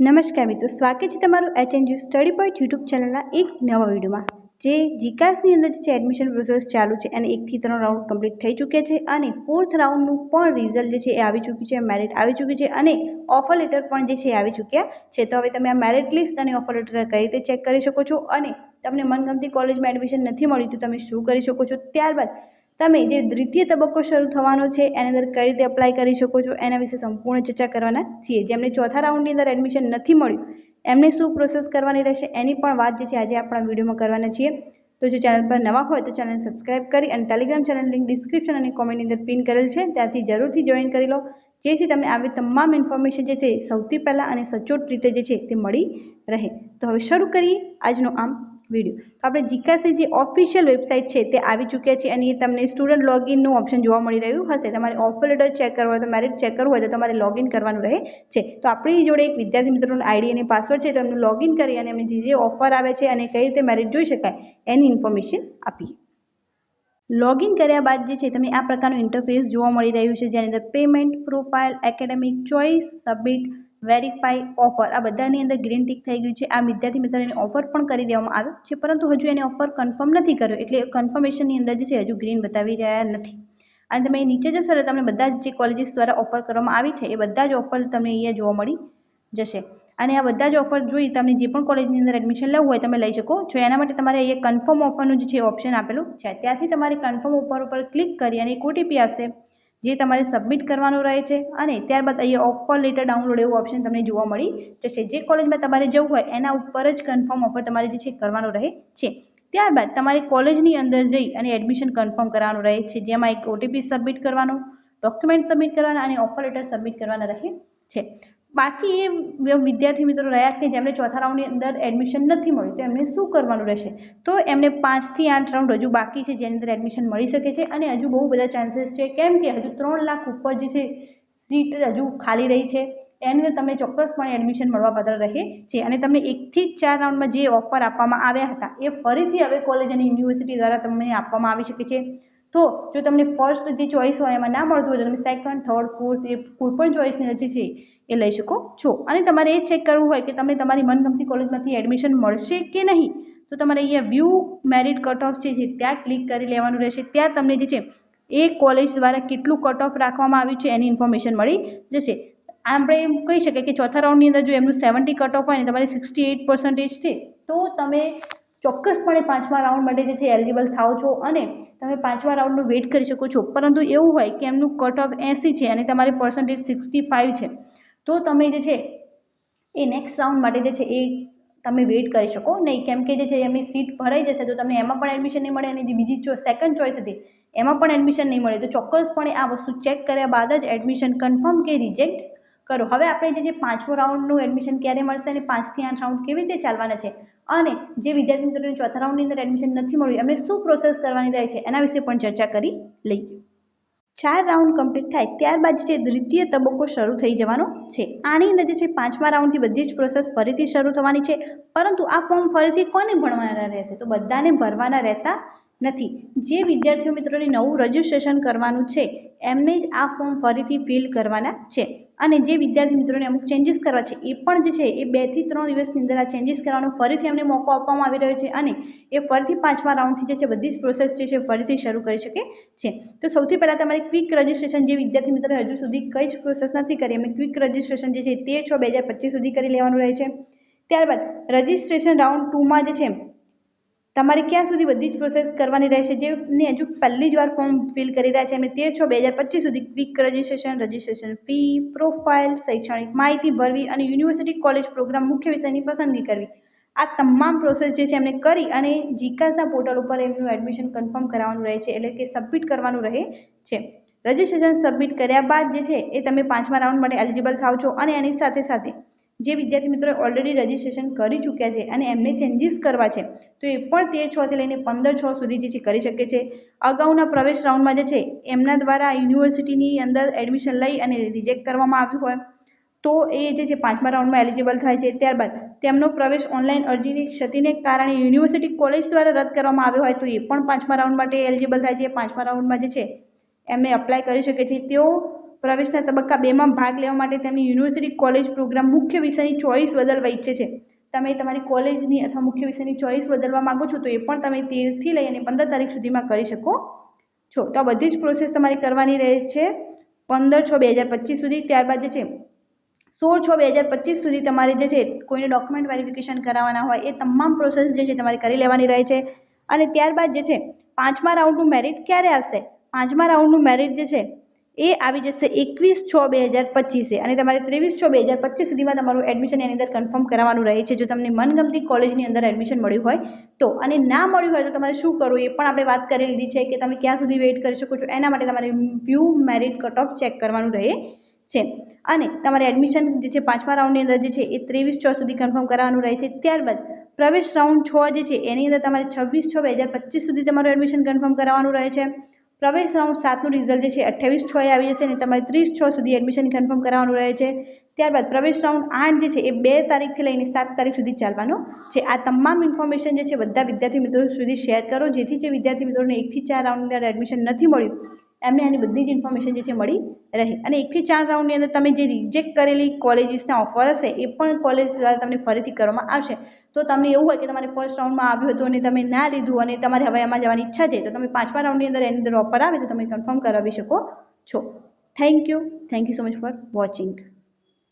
નમસ્કાર મિત્રો, સ્વાગત છે તમારું એચએનજી સ્ટડી પોઈન્ટ યુટ્યુબ ચેનલના એક નવા વિડીયોમાં. જે જીકાસની અંદર જે એડમિશન પ્રોસેસ ચાલુ છે અને એકથી ત્રણ રાઉન્ડ કમ્પ્લીટ થઈ ચૂક્યા છે અને ફોર્થ રાઉન્ડનું પણ રિઝલ્ટ જે છે એ આવી ચૂક્યું છે મેરિટ આવી ચૂક્યું છે અને ઓફર લેટર પણ જે છે એ આવી ચૂક્યા છે. તો હવે તમે આ મેરિટ લિસ્ટ અને ઓફર લેટર કઈ રીતે ચેક કરી શકો છો અને તમને મનગમતી કોલેજમાં એડમિશન નથી મળ્યું તો તમે શું કરી શકો છો? ત્યારબાદ તમે જે દ્વિતીય તબક્કો શરૂ થવાનો છે, એની અંદર કઈ રીતે અપ્લાય કરી શકો છો, એના વિશે સંપૂર્ણ ચર્ચા કરવાના છીએ. જેમને ચોથા રાઉન્ડની અંદર એડમિશન નથી મળ્યું, એમને શું પ્રોસેસ કરવાની રહેશે, એની પણ વાત જે છે, આજે આપણા વિડીયોમાં કરવાના છીએ. તો જો ચેનલ પર નવા હોય, તો ચેનલ સબસ્ક્રાઇબ કરી અને ટેલિગ્રામ ચેનલ લિંક ડિસ્ક્રિપ્શન અને કોમેન્ટની અંદર પિન કરેલ છે, ત્યાંથી જરૂરથી જોઈન કરી લો. જેથી તમને આવી તમામ ઇન્ફોર્મેશન જે છે, સૌથી પહેલાં અને સચોટ રીતે જે છે, તે મળી રહે. તો હવે શરૂ કરીએ આજનો આમ વીડિયો તો આપણે જીકાસી જે ઓફિશિયલ વેબસાઇટ છે તે આવી ચૂક્યા છે અને એ તમને સ્ટુડન્ટ લોગિનનું ઓપ્શન જોવા મળી રહ્યું હશે. તમારે ઓફર લેટર ચેક કરવો હોય તો મેરિટ ચેક કરવું હોય તો તમારે લોગિન કરવાનું રહે છે. તો આપણી જોડે એક વિદ્યાર્થી મિત્રોનો આઈડી અને પાસવર્ડ છે તો એમનું લોગિન કરી અને એમને જે જે ઓફર આવે છે અને કઈ રીતે મેરિટ જોઈ શકાય એની ઇન્ફોર્મેશન આપીએ. લોગિન કર્યા બાદ જે છે તમને આ પ્રકારનું ઇન્ટરફેસ જોવા મળી રહ્યું છે, જેની અંદર payment profile academic choice submit verify offer આ બધાની અંદર ગ્રીન ટીક થઈ ગયું છે. આ વિદ્યાર્થી મિત્રોને ઓફર પણ કરી દેવામાં આવ્યો છે, પરંતુ હજુ એને ઓફર કન્ફર્મ નથી કર્યો. એટલે કન્ફર્મેશનની અંદર જે છે, હજુ ગ્રીન બતાવી રહ્યા નથી. અને તમે નીચે જશો એટલે તમને બધા જ જે કોલેજીસ દ્વારા ઓફર કરવામાં આવી છે, એ બધા જ ઓફર તમને અહીંયા જોવા મળી જશે. અને આ બધા જ ઓફર જોઈ તમને જે પણ કોલેજની અંદર એડમિશન લેવું હોય તમે લઈ શકો છો. એના માટે તમારે અહીંયા કન્ફર્મ ઓફરનું જે છે ઓપ્શન આપેલું છે. ત્યાંથી તમારે કન્ફર્મ ઓફર ઉપર ક્લિક કરી અને એક ઓટીપી આવશે. જે તમારે સબમિટ કરવાનું રહે છે અને ત્યારબાદ અહીંયા ઓફર લેટર ડાઉનલોડ એવું ઓપ્શન તમને જોવા મળી જશે. જે કોલેજમાં તમારે જવું હોય એના ઉપર જ કન્ફર્મ ઓફર તમારે જે છે કરવાનું રહે છે. ત્યારબાદ તમારે કોલેજની અંદર જઈ અને એડમિશન કન્ફર્મ કરવાનું રહે છે. જેમાં એક ઓટીપી સબમિટ કરવાનો ડોક્યુમેન્ટ સબમિટ કરવાના અને ઓફર લેટર સબમિટ કરવાના રહે છે. બાકી એ વિદ્યાર્થી મિત્રો રહ્યા કે જેમને ચોથા રાઉન્ડની અંદર એડમિશન નથી મળ્યું, તો એમને શું કરવાનું રહેશે? તો એમને પાંચથી આઠ રાઉન્ડ હજુ બાકી છે, જેની અંદર એડમિશન મળી શકે છે અને હજુ બહુ બધા ચાન્સીસ છે. કેમ કે હજુ ત્રણ લાખ ઉપર જે છે સીટ હજુ ખાલી રહી છે. એને તમને ચોક્કસપણે એડમિશન મળવાપાત્ર રહે છે અને તમને એકથી ચાર રાઉન્ડમાં જે ઓફર આપવામાં આવ્યા હતા, એ ફરીથી હવે કોલેજ અને યુનિવર્સિટી દ્વારા તમને આપવામાં આવી શકે છે. તો જો તમને ફર્સ્ટ જે ચોઈસ હોય એમાં ના મળતું હોય તો તમે સેકન્ડ થર્ડ ફોર્થ એ કોઈ પણ ચોઈસની જે છે એ લઈ શકો છો. અને તમારે એ ચેક કરવું હોય કે તમને તમારી મનગમતી કોલેજમાંથી એડમિશન મળશે કે નહીં? તો તમારે અહીંયા વ્યૂ મેરિટ કટ ઓફ છે ત્યાં ક્લિક કરી લેવાનું રહેશે. ત્યાં તમને જે છે એ કોલેજ દ્વારા કેટલું કટ ઓફ રાખવામાં આવ્યું છે એની ઇન્ફોર્મેશન મળી જશે. આપણે એમ કહી શકીએ કે ચોથા રાઉન્ડની અંદર જો એમનું સેવન્ટી કટ ઓફ હોય ને તમારે સિક્સટી એઇટ પર્સન્ટેજ છે, તો તમે ચોક્કસપણે પાંચમા રાઉન્ડ માટે જે છે એલિજિબલ થાઓ છો અને તમે પાંચમા રાઉન્ડનું વેઇટ કરી શકો છો. પરંતુ એવું હોય કે એમનું કટ ઓફ એંસી છે અને તમારી પર્સન્ટેજ સિક્સટી ફાઇવ છે, તો તમે જે છે એ નેક્સ્ટ રાઉન્ડ માટે જે છે એ તમે વેઇટ કરી શકો. નહીં, કેમ કે જે છે એમની સીટ ભરાઈ જશે તો તમને એમાં પણ એડમિશન નહીં મળે અને જે બીજી સેકન્ડ ચોઈસ હતી, એમાં પણ એડમિશન નહીં મળે. તો ચોક્કસપણે આ વસ્તુ ચેક કર્યા બાદ જ એડમિશન કન્ફર્મ કે રિજેક્ટ કરો. હવે આપણે જે પાંચમો રાઉન્ડનું એડમિશન ક્યારે મળશે અને પાંચથી આઠ રાઉન્ડ કેવી રીતે ચાલવાના છે? અને જે વિદ્યાર્થી મિત્રોને ચોથા રાઉન્ડની અંદર એડમિશન નથી મળ્યું, એમને શું પ્રોસેસ કરવાની રહે છે? એના વિશે પણ ચર્ચા કરી લઈએ. ચાર રાઉન્ડ કમ્પ્લીટ થાય ત્યારબાદ જે દ્વિતીય તબક્કો શરૂ થઈ જવાનો છે. આની અંદર જે છે પાંચમા રાઉન્ડથી બધી જ પ્રોસેસ ફરીથી શરૂ થવાની છે. પરંતુ આ ફોર્મ ફરીથી કોને ભણવાના રહેશે? તો બધાને ભરવાના રહેતા નથી. જે વિદ્યાર્થીઓ મિત્રોને નવું રજિસ્ટ્રેશન કરવાનું છે, એમને જ આ ફોર્મ ફરીથી ફિલ કરવાના છે. અને જે વિદ્યાર્થી મિત્રોને અમુક ચેન્જીસ કરવા છે, એ પણ જે છે, એ બેથી ત્રણ દિવસની અંદર આ ચેન્જીસ કરવાનો ફરીથી એમને મોકો આપવામાં આવી રહ્યો છે અને એ ફરીથી પાંચમા રાઉન્ડથી જે છે, બધી જ પ્રોસેસ જે છે ફરીથી શરૂ કરી શકે છે. તો સૌથી પહેલાં તમારે ક્વિક રજિસ્ટ્રેશન જે વિદ્યાર્થી મિત્રોએ હજુ સુધી કઈ જ પ્રોસેસ નથી કરી, એમને ક્વિક રજિસ્ટ્રેશન જે છે તેર છ બે હજાર પચીસ સુધી કરી લેવાનું રહે છે. ત્યારબાદ રજિસ્ટ્રેશન રાઉન્ડ ટુમાં જે છે તમારે ક્યાં સુધી બધી જ પ્રોસેસ કરવાની રહેશે? જેમને હજુ પહેલી જ વાર ફોર્મ ફિલ કરી રહ્યા છે, એમને તેર છ બે હજાર પચીસ સુધી quick registration registration fee profile શૈક્ષણિક માહિતી ભરવી અને યુનિવર્સિટી કોલેજ પ્રોગ્રામ મુખ્ય વિષયની પસંદગી કરવી. આ તમામ પ્રોસેસ જે છે એમને કરી અને જીકાસના પોર્ટલ ઉપર એમનું એડમિશન કન્ફર્મ કરાવવાનું રહે છે, એટલે કે સબમિટ કરવાનું રહે છે. રજિસ્ટ્રેશન સબમિટ કર્યા બાદ જે છે એ તમે પાંચમા રાઉન્ડ માટે એલિજિબલ થાવ છો અને એની સાથે સાથે જે વિદ્યાર્થી મિત્રોએ ઓલરેડી રજીસ્ટ્રેશન કરી ચૂક્યા છે અને એમને ચેન્જીસ કરવા છે, તો એ પણ તેર છથી લઈને પંદર છ સુધી જે છે કરી શકે છે. અગાઉના પ્રવેશ રાઉન્ડમાં જે છે, એમના દ્વારા યુનિવર્સિટીની અંદર એડમિશન લઈ અને રિજેક્ટ કરવામાં આવ્યું હોય. તો એ જે છે, પાંચમા રાઉન્ડમાં એલિજિબલ થાય છે. ત્યારબાદ તેમનો પ્રવેશ ઓનલાઈન અરજીની ક્ષતિને કારણે યુનિવર્સિટી કોલેજ દ્વારા રદ કરવામાં આવ્યો હોય તો એ પણ પાંચમા રાઉન્ડ માટે એલિજિબલ થાય છે. પાંચમા રાઉન્ડમાં જે છે, એમને અપ્લાય કરી શકે છે. તેઓ પ્રવેશના તબક્કા બેમાં ભાગ લેવા માટે તેમની યુનિવર્સિટી કોલેજ પ્રોગ્રામ મુખ્ય વિષયની ચોઈસ બદલવા ઈચ્છે છે. તમે તમારી કોલેજની અથવા મુખ્ય વિષયની ચોઈસ બદલવા માંગો છો તો એ પણ તમે તેરથી લઈ અને પંદર તારીખ સુધીમાં કરી શકો છો. તો આ બધી જ પ્રોસેસ તમારે કરવાની રહે છે પંદર છ બે હજાર પચીસ સુધી. ત્યારબાદ જે છે સોળ છ બે હજાર પચીસ સુધી તમારે જે છે કોઈને ડોક્યુમેન્ટ વેરિફિકેશન કરાવવાના હોય એ તમામ પ્રોસેસ જે છે તમારે કરી લેવાની રહે છે. અને ત્યારબાદ જે છે પાંચમા રાઉન્ડનું મેરિટ ક્યારે આવશે? પાંચમા રાઉન્ડનું મેરિટ જે છે એ આવી જશે એકવીસ છ બે હજાર પચીસે. અને તમારે ત્રેવીસ છ બે હજાર પચીસ સુધીમાં તમારું એડમિશન એની અંદર કન્ફર્મ કરાવવાનું રહે છે. જો તમને મનગમતી કોલેજની અંદર એડમિશન મળ્યું હોય તો. અને ના મળ્યું હોય તો તમારે શું કરવું એ પણ આપણે વાત કરી લીધી છે કે તમે ક્યાં સુધી વેઇટ કરી શકો છો. એના માટે તમારે view merit cut off check કરવાનું રહે છે. અને તમારે એડમિશન જે છે પાંચમા રાઉન્ડની અંદર જે છે એ ત્રેવીસ છ સુધી કન્ફર્મ કરાવવાનું રહે છે. ત્યારબાદ પ્રવેશ રાઉન્ડ છ જે છે એની અંદર તમારે છવ્વીસ છ બે હજાર પચીસ સુધી તમારું એડમિશન કન્ફર્મ કરાવવાનું રહે છે. પ્રવેશ રાઉન્ડ સાતનું રિઝલ્ટ જે છે અઠ્યાવીસ એ આવી જશે અને તમારે ત્રીસ છ સુધી એડમિશન કન્ફર્મ કરાવવાનું રહે છે. ત્યારબાદ પ્રવેશ રાઉન્ડ આઠ જે છે એ બે તારીખથી લઈને સાત તારીખ સુધી ચાલવાનો છે. આ તમામ ઇન્ફોર્મેશન જે છે બધા વિદ્યાર્થી મિત્રો સુધી શેર કરો, જેથી જે વિદ્યાર્થી મિત્રોને એકથી ચાર રાઉન્ડની અંદર એડમિશન નથી મળ્યું, એમને આની બધી જ ઇન્ફોર્મેશન જે છે મળી રહે. અને એકથી ચાર રાઉન્ડની અંદર તમે જે રિજેક્ટ કરેલી કોલેજીસના ઓફર હશે, એ પણ કોલેજ દ્વારા તમને ફરીથી કરવામાં આવશે. તો તમને એવું હોય કે તમારે ફર્સ્ટ રાઉન્ડમાં આવ્યું હતું અને તમે ના લીધું અને તમારે હવે એમાં જવાની ઈચ્છા છે, તો તમે પાંચમા રાઉન્ડની અંદર એની અંદર ઓફર આવે તો તમે કન્ફર્મ કરાવી શકો છો. Thank you thank you so much for watching